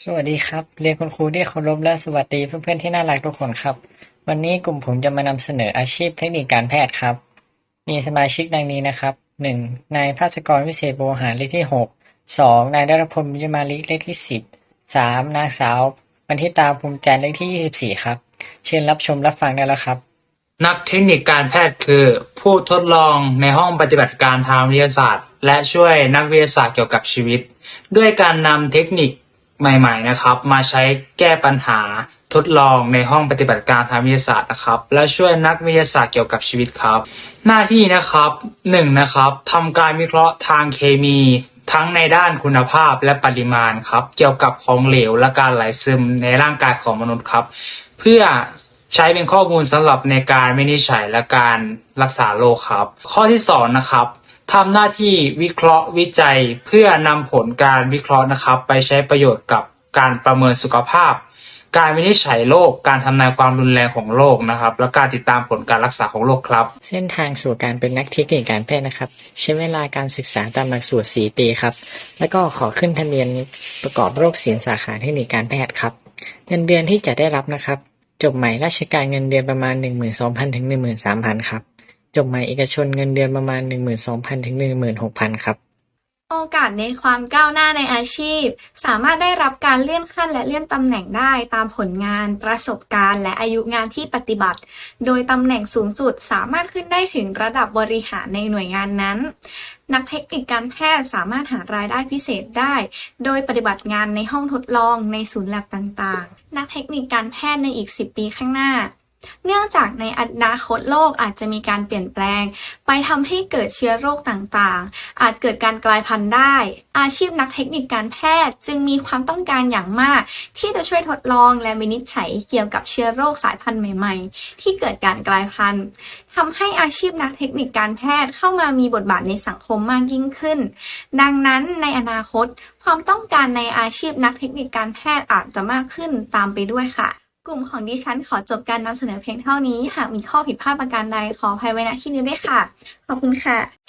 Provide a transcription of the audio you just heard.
สวัสดีครับ เรียนคุณครูที่เคารพและสวัสดีเพื่อนๆที่น่ารักทุกคนครับ วันนี้กลุ่มผมจะมานำเสนออาชีพเทคนิคการแพทย์ครับ มีสมาชิกดังนี้นะครับหนึ่งนายภาสกรวิเศษโบหารเลขที่หกสองนายดารพลวิจมาลิเลขที่สิบสามนางสาวบันทิตาภูมิใจนเลขที่ยี่สิบสี่ครับ เชิญรับชมรับฟังได้แล้วครับ นักเทคนิคการแพทย์คือ ผู้ทดลองในห้องปฏิบัติการทางวิทยาศาสตร์ และช่วยนักวิทยาศาสตร์เกี่ยวกับชีวิต ด้วยการนำเทคนิค ใหม่ๆนะครับ มาใช้แก้ปัญหาทดลองในห้องปฏิบัติการทางวิทยาศาสตร์นะครับ และช่วยนักวิทยาศาสตร์เกี่ยวกับชีวิตครับ หน้าที่นะครับหนึ่งนะครับทำการวิเคราะห์ทางเคมี ทั้งในด้านคุณภาพและปริมาณครับ เกี่ยวกับของเหลวและการไหลซึมในร่างกายของมนุษย์ครับ เพื่อใช้เป็นข้อมูลสำหรับในการวินิจฉัยและการรักษาโรคครับ ข้อที่สองนะครับ ทำหน้าที่วิเคราะห์วิจัยเพื่อนำผลการวิเคราะห์นะครับ ไปใช้ประโยชน์กับการประเมินสุขภาพ การวินิจฉัยโรคการทำนายความรุนแรงของโรคนะครับ และการติดตามผลการรักษาของโรคครับ เส้นทางสู่การเป็นนักเทคนิคการแพทย์นะครับ ใช้เวลาการศึกษาตามหลักสูตร 4 ปีครับ แล้วก็ขอขึ้นทะเบียนประกอบโรคศิลป์สาขาเทคนิคการแพทย์ครับ เงินเดือนที่จะได้รับนะครับ จบใหม่ราชการเงินเดือนประมาณ 12,000ถึง13,000 ครับ จบใหม่เอกชนเงินเดือนประมาณ 12,000 ถึง 16,000 ครับโอกาสในความก้าวหน้าในอาชีพ สามารถได้รับการเลื่อนขั้นและเลื่อนตำแหน่งได้ตามผลงาน ประสบการณ์ และอายุงานที่ปฏิบัติ โดยตำแหน่งสูงสุดสามารถขึ้นได้ถึงระดับบริหารในหน่วยงานนั้น นักเทคนิคการแพทย์สามารถหารายได้พิเศษได้ โดยปฏิบัติงานในห้องทดลองในศูนย์แลบต่างๆ นักเทคนิคการแพทย์ในอีก 10 ปีข้างหน้า เนื่องจากในอนาคตโลกอาจจะมีการเปลี่ยนแปลง ไปทำให้เกิดเชื้อโรคต่างๆ อาจเกิดการกลายพันธุ์ได้ อาชีพนักเทคนิคการแพทย์จึงมีความต้องการอย่างมาก ที่จะช่วยทดลองและวินิจฉัยเกี่ยวกับเชื้อโรคสายพันธุ์ใหม่ๆ ที่เกิดการกลายพันธุ์ทำให้อาชีพนักเทคนิคการแพทย์เข้ามามีบทบาทในสังคมมากยิ่งขึ้น ดังนั้นในอนาคต ความต้องการในอาชีพนักเทคนิคการแพทย์อาจจะมากขึ้นตามไปด้วยค่ะ กลุ่มของดิฉันขอจบการนำเสนอเพียงเท่านี้ หากมีข้อผิดพลาดประการใดขออภัยไว้ณที่นี้ด้วยค่ะ ขอบคุณค่ะ